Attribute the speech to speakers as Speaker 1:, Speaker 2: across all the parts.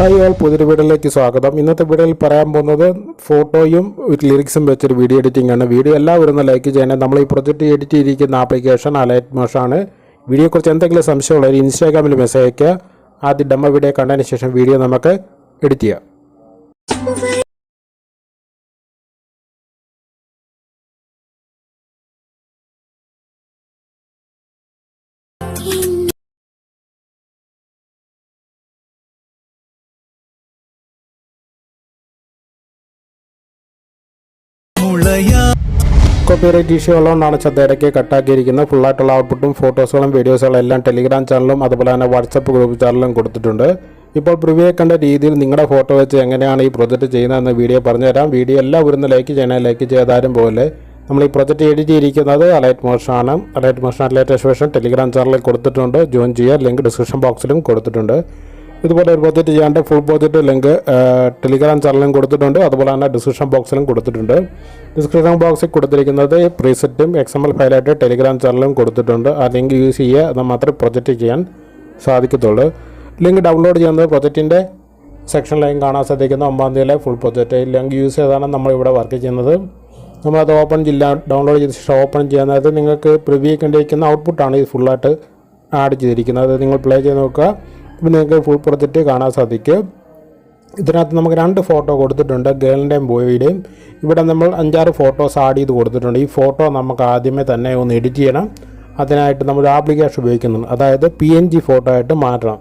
Speaker 1: Hi all പുതിയൊരു വീഡിയോയിലേക്ക് സ്വാഗതം. ഇന്നത്തെ വീഡിയോയിൽ പറയാൻ പോകുന്നത് ഫോട്ടോയും ലിറിക്സും വെച്ചൊരു വീഡിയോ എഡിറ്റിംഗ് ആണ്. വീഡിയോ എല്ലാവരും ഒന്ന് ലൈക്ക് ചെയ്യണേ. നമ്മൾ ഈ പ്രൊജക്റ്റ് എഡിറ്റ് ചെയ്തിരിക്കുന്ന ആപ്ലിക്കേഷൻ അലൈറ്റ് മോഷാണ് വീഡിയോയെക്കുറിച്ച് എന്തെങ്കിലും സംശയമുള്ളവർ ഇൻസ്റ്റാഗ്രാമിൽ മെസ്സേജ് അയക്കുക ആദ്യം ഡമ്മ വീഡിയോ കണ്ടതിന് ശേഷം വീഡിയോ നമുക്ക് എഡിറ്റ് ചെയ്യാം. കോപ്പിറൈറ്റ് ഇഷ്യൂ ഉള്ളതുകൊണ്ടാണ് ശ്രദ്ധയിടയ്ക്ക് കട്ടാക്കിയിരിക്കുന്നത്. ഫുള്ളായിട്ടുള്ള ഔട്ട്പുട്ടും ഫോട്ടോസുകളും വീഡിയോസുകളും എല്ലാം ടെലിഗ്രാം ചാനലും അതുപോലെ തന്നെ വാട്സപ്പ് ഗ്രൂപ്പ് ചാനലും കൊടുത്തിട്ടുണ്ട്. ഇപ്പോൾ പ്രിവ്യൂ കണ്ട രീതിയിൽ നിങ്ങളുടെ ഫോട്ടോ വെച്ച് എങ്ങനെയാണ് ഈ പ്രൊജക്റ്റ് ചെയ്യുന്നതെന്ന് വീഡിയോ പറഞ്ഞുതരാം. വീഡിയോ എല്ലാം ഒന്ന് ലൈക്ക് ചെയ്യണം. ലൈക്ക് ചെയ്താലും പോലെ നമ്മൾ ഈ പ്രൊജക്റ്റ് എഡിറ്റ് ചെയ്തിരിക്കുന്നത് Alight മോഷനാണ് Alight Motion latest version Telegram ചാനലിൽ കൊടുത്തിട്ടുണ്ട്. ജോയിൻ ചെയ്യുക ലിങ്ക് ഡിസ്ക്രിപ്ഷൻ ബോക്സിലും കൊടുത്തിട്ടുണ്ട്. ഇതുപോലെ ഒരു പ്രോജക്റ്റ് ചെയ്യാണ്ട് ഫുൾ പ്രോജക്റ്റ് ലിങ്ക് ടെലിഗ്രാം ചാനലിലും കൊടുത്തിട്ടുണ്ട്. അതുപോലെ തന്നെ ഡിസ്ക്രിപ്ഷൻ ബോക്സിലും കൊടുത്തിട്ടുണ്ട്. ഡിസ്ക്രിപ്ഷൻ ബോക്സിൽ കൊടുത്തിരിക്കുന്നത് പ്രീസെറ്റും എക്സ് എം എൽ ഫയലായിട്ട് ടെലിഗ്രാം ചാനലിലും കൊടുത്തിട്ടുണ്ട്. ആ ലിങ്ക് യൂസ് ചെയ്യുക മാത്രമേ പ്രൊജക്റ്റ് ചെയ്യാൻ സാധിക്കത്തുള്ളൂ. ലിങ്ക് ഡൗൺലോഡ് ചെയ്യുന്നത് പ്രൊജക്റ്റിന്റെ സെക്ഷനിലേക്കും കാണാൻ സാധിക്കുന്ന. ഒമ്പതാം തീയതിയിലെ ഫുൾ പ്രൊജക്റ്റ് ലിങ്ക് യൂസ് ചെയ്താണ് നമ്മളിവിടെ വർക്ക് ചെയ്യുന്നത്. നമ്മളത് ഓപ്പൺ ചെയ്യില്ല ഡൗൺലോഡ് ചെയ്ത ശേഷം ഓപ്പൺ ചെയ്യുന്നത് നിങ്ങൾക്ക് പ്രിവ്യൂ കണ്ടിരിക്കുന്ന ഔട്ട്പുട്ടാണ് ഇത് ഫുള്ളായിട്ട് ആഡ് ചെയ്തിരിക്കുന്നത്. നിങ്ങൾ പ്ലേ ചെയ്ത് നോക്കുക. അപ്പോൾ നിങ്ങൾക്ക് ഫുൾ പ്രൊജക്റ്റ് കാണാൻ സാധിക്കും. ഇതിനകത്ത് നമുക്ക് രണ്ട് ഫോട്ടോ കൊടുത്തിട്ടുണ്ട് ഗേളിന്റെയും ബോയിയുടെയും ഇവിടെ നമ്മൾ അഞ്ചാറ് ഫോട്ടോസ് ആഡ് ചെയ്ത് കൊടുത്തിട്ടുണ്ട്. ഈ ഫോട്ടോ നമുക്ക് ആദ്യമേ തന്നെ ഒന്ന് എഡിറ്റ് ചെയ്യണം. അതിനായിട്ട് നമ്മൾ ആപ്ലിക്കേഷൻ ഉപയോഗിക്കുന്നുണ്ട്. അതായത് പി എൻ ജി ഫോട്ടോ ആയിട്ട് മാറ്റണം.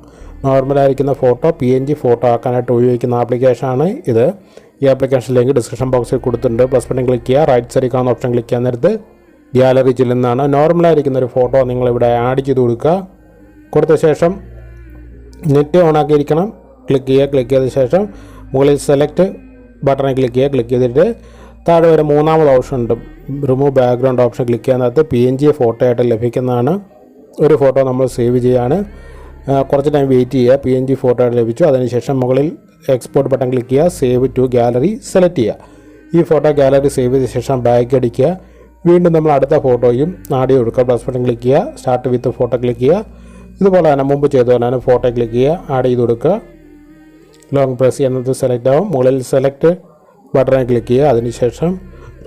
Speaker 1: നോർമലായിരിക്കുന്ന photo P N G photo ആക്കാനായിട്ട് ഉപയോഗിക്കുന്ന ആപ്ലിക്കേഷനാണ് ഇത്. ഈ ആപ്ലിക്കേഷൻ ലിങ്ക് ഡിസ്ക്രിപ്ഷൻ ബോക്സിൽ കൊടുത്തിട്ടുണ്ട്. പ്ലസ് ബട്ടൺ ക്ലിക്ക് ചെയ്യുക. റൈറ്റ് സൈഡിൽ കാണുന്ന ഓപ്ഷൻ ക്ലിക്ക് ചെയ്യാൻ നേരത്ത് ഗ്യാലറി ചെല്ലുന്നതാണ്. നോർമലായിരിക്കുന്ന ഒരു ഫോട്ടോ നിങ്ങൾ ഇവിടെ ആഡ് ചെയ്ത് കൊടുക്കുക. കൊടുത്ത ശേഷം നെറ്റ് ഓൺ ആക്കിയിരിക്കണം ക്ലിക്ക് ചെയ്യുക ക്ലിക്ക് ചെയ്ത ശേഷം മുകളിൽ സെലക്ട് ബട്ടണിൽ ക്ലിക്ക് ചെയ്യുക ക്ലിക്ക് ചെയ്തിട്ട് താഴെ വരെ മൂന്നാമത് ഓപ്ഷൻ ഉണ്ട്. റിമൂവ് ബാക്ക്ഗ്രൗണ്ട് ഓപ്ഷൻ ക്ലിക്ക് ചെയ്യുന്നതിനകത്ത് പി എൻ ജി ഫോട്ടോ ആയിട്ട് ലഭിക്കുന്നതാണ്. ഒരു ഫോട്ടോ നമ്മൾ സേവ് ചെയ്യാണ്. കുറച്ച് ടൈം വെയിറ്റ് ചെയ്യുക. പി എൻ ജി ഫോട്ടോ ആയിട്ട് ലഭിച്ചു. അതിനുശേഷം മുകളിൽ എക്സ്പോർട്ട് ബട്ടൺ ക്ലിക്ക് ചെയ്യുക. സേവ് ടു ഗാലറി സെലക്ട് ചെയ്യുക. ഈ ഫോട്ടോ ഗാലറി സേവ് ചെയ്ത ശേഷം ബാക്ക് അടിക്കുക. വീണ്ടും നമ്മൾ അടുത്ത ഫോട്ടോയും ആഡിയോ എടുക്കുക. പ്ലസ് ബട്ടൺ ക്ലിക്ക് ചെയ്യുക. സ്റ്റാർട്ട് വിത്ത് ഫോട്ടോ ക്ലിക്ക് ചെയ്യുക. ഇതുപോലെ തന്നെ മുമ്പ് ചെയ്ത പോലെ തന്നെ ഫോട്ടോ ക്ലിക്ക് ചെയ്യുക ആഡ് ചെയ്ത് കൊടുക്കുക. ലോങ് പ്രസ് ചെയ്യുന്നത് സെലക്ട് ആവും. മുകളിൽ സെലക്ട് ബട്ടണിൽ ക്ലിക്ക് ചെയ്യുക. അതിനുശേഷം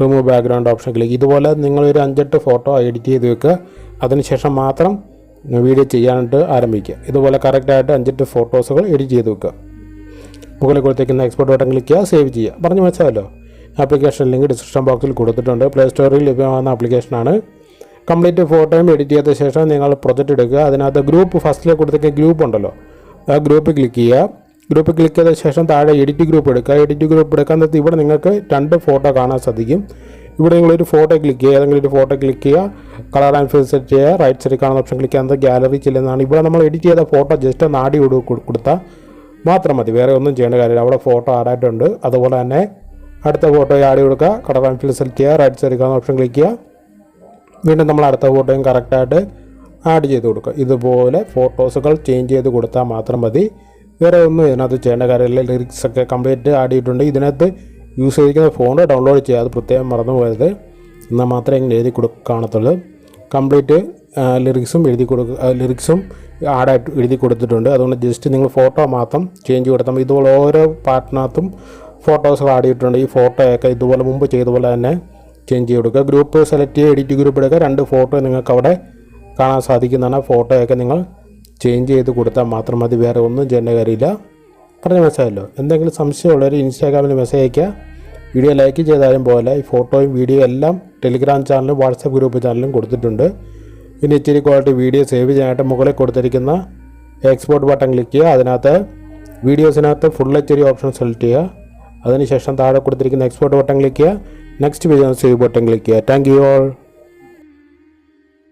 Speaker 1: റിമൂവ് ബാക്ക്ഗ്രൗണ്ട് ഓപ്ഷൻ ക്ലിക്ക് ഇതുപോലെ നിങ്ങളൊരു അഞ്ചെട്ട് ഫോട്ടോ എഡിറ്റ് ചെയ്ത് വെക്കുക. അതിനുശേഷം മാത്രം വീഡിയോ ചെയ്യാനായിട്ട് ആരംഭിക്കുക. ഇതുപോലെ കറക്റ്റായിട്ട് അഞ്ചെട്ട് ഫോട്ടോസുകൾ എഡിറ്റ് ചെയ്ത് വെക്കുക. മുകളിൽ കൊടുത്തേക്കുന്ന എക്സ്പോർട്ട് ബട്ടൺ ക്ലിക്ക് ചെയ്യുക സേവ് ചെയ്യുക. പറഞ്ഞു മനസ്സിലായല്ലോ? ആപ്ലിക്കേഷൻ ലിങ്ക് ഡിസ്ക്രിപ്ഷൻ ബോക്സിൽ കൊടുത്തിട്ടുണ്ട്. പ്ലേ സ്റ്റോറിൽ ലഭ്യമാകുന്ന ആപ്ലിക്കേഷനാണ് കംപ്ലീറ്റ് ഫോട്ടോയും എഡിറ്റ് ചെയ്ത ശേഷം നിങ്ങൾ പ്രൊജക്റ്റ് എടുക്കുക. അതിനകത്ത് ഗ്രൂപ്പ് ഫസ്റ്റിൽ കൊടുത്തേക്ക് ഗ്രൂപ്പ് ഉണ്ടല്ലോ. ആ ഗ്രൂപ്പ് ക്ലിക്ക് ചെയ്യുക. ഗ്രൂപ്പ് ക്ലിക്ക് ചെയ്ത ശേഷം താഴെ എഡിറ്റ് ഗ്രൂപ്പ് എടുക്കുക. എഡിറ്റ് ഗ്രൂപ്പ് എടുക്കാൻ നേരത്ത് ഇവിടെ നിങ്ങൾക്ക് രണ്ട് ഫോട്ടോ കാണാൻ സാധിക്കും. ഇവിടെ നിങ്ങളൊരു ഫോട്ടോ ക്ലിക്ക് ചെയ്യുക. ഏതെങ്കിലും ഒരു ഫോട്ടോ ക്ലിക്ക് ചെയ്യുക. കളർ ആൻഡ് ഫിൽ സെറ്റ് ചെയ്യുക. റൈറ്റ് സൈഡിൽ കാണുന്ന ഓപ്ഷൻ ക്ലിക്ക് ചെയ്യുന്നത് ഗാലറി ചെല്ലുന്നതാണ്. ഇവിടെ നമ്മൾ എഡിറ്റ് ചെയ്ത ഫോട്ടോ ജസ്റ്റ് ഒന്ന് ആടി കൊടുത്താൽ മാത്രം മതി. വേറെ ഒന്നും ചെയ്യേണ്ട കാര്യമില്ല. അവിടെ ഫോട്ടോ ആഡായിട്ടുണ്ട് അതുപോലെ തന്നെ അടുത്ത ഫോട്ടോ ആഡ് കൊടുക്കുക. കളർ ആൻഡ് ഫിൽ സെലക്ട് ചെയ്യുക. റൈറ്റ് സൈഡിൽ കാണുന്ന ഓപ്ഷൻ ക്ലിക്ക് ചെയ്യുക. വീണ്ടും നമ്മൾ അടുത്ത ഫോട്ടോയും കറക്റ്റായിട്ട് ആഡ് ചെയ്ത് കൊടുക്കുക. ഇതുപോലെ ഫോട്ടോസുകൾ ചേഞ്ച് ചെയ്ത് കൊടുത്താൽ മാത്രം മതി. വേറെ ഒന്നും ഇതിനകത്ത് ചെയ്യേണ്ട കാര്യമില്ല. ലിറിക്സ് ഒക്കെ കംപ്ലീറ്റ് ആഡ് ചെയ്തിട്ടുണ്ട്. ഇതിനകത്ത് യൂസ് ചെയ്തിരിക്കുന്ന ഫോൺ ഡൗൺലോഡ് ചെയ്യാതെ പ്രത്യേകം മറന്നു പോയത് എന്നാൽ മാത്രമേ ഇങ്ങനെ എഴുതി കൊടു കാണത്തുള്ളൂ. കംപ്ലീറ്റ് ലിറിക്സും എഴുതി കൊടുക്കുക ലിറിക്സും ആഡായിട്ട് എഴുതി കൊടുത്തിട്ടുണ്ട്. അതുകൊണ്ട് ജസ്റ്റ് നിങ്ങൾ ഫോട്ടോ മാത്രം ചേഞ്ച് കൊടുത്താൽ ഇതുപോലെ ഓരോ പാർട്ടിനകത്തും ഫോട്ടോസ് ആഡ് ചെയ്തിട്ടുണ്ട്. ഈ ഫോട്ടോയൊക്കെ ഇതുപോലെ മുമ്പ് ചെയ്ത പോലെ തന്നെ ചേഞ്ച് ചെയ്ത് കൊടുക്കുക ഗ്രൂപ്പ് സെലക്ട് ചെയ്യുക എഡിറ്റ് ഗ്രൂപ്പ് എടുക്കുക രണ്ട് ഫോട്ടോ നിങ്ങൾക്ക് അവിടെ കാണാൻ സാധിക്കുന്നതാണ്. ഫോട്ടോയൊക്കെ നിങ്ങൾ ചേഞ്ച് ചെയ്ത് കൊടുത്താൽ മാത്രം മതി. വേറെ ഒന്നും ചെയ്യേണ്ട കാര്യമില്ല. പറഞ്ഞ മനസ്സിലായല്ലോ? എന്തെങ്കിലും സംശയമുള്ളവർ ഇൻസ്റ്റാഗ്രാമിൽ മെസ്സേജ് അയയ്ക്കുക. വീഡിയോ ലൈക്ക് ചെയ്താലും പോലെ ഈ ഫോട്ടോയും വീഡിയോ എല്ലാം ടെലിഗ്രാം ചാനലും വാട്സപ്പ് ഗ്രൂപ്പ് ചാനലും കൊടുത്തിട്ടുണ്ട്. ഇനി ഇച്ചിരി ക്വാളിറ്റി വീഡിയോ സേവ് ചെയ്യാനായിട്ട് മുകളിൽ കൊടുത്തിരിക്കുന്ന എക്സ്പോർട്ട് ബട്ടൺ ക്ലിക്ക് ചെയ്യുക. അതിനകത്ത് വീഡിയോസിനകത്ത് ഫുൾ എച്ച് ഓപ്ഷൻ സെലക്ട് ചെയ്യുക. അതിനുശേഷം താഴെ കൊടുത്തിരിക്കുന്ന എക്സ്പോർട്ട് ബട്ടൺ ക്ലിക്ക് ചെയ്യുക. നെക്സ്റ്റ് സേവ് ബട്ടൺ ക്ലിക്ക് ചെയ്യുക. Thank you all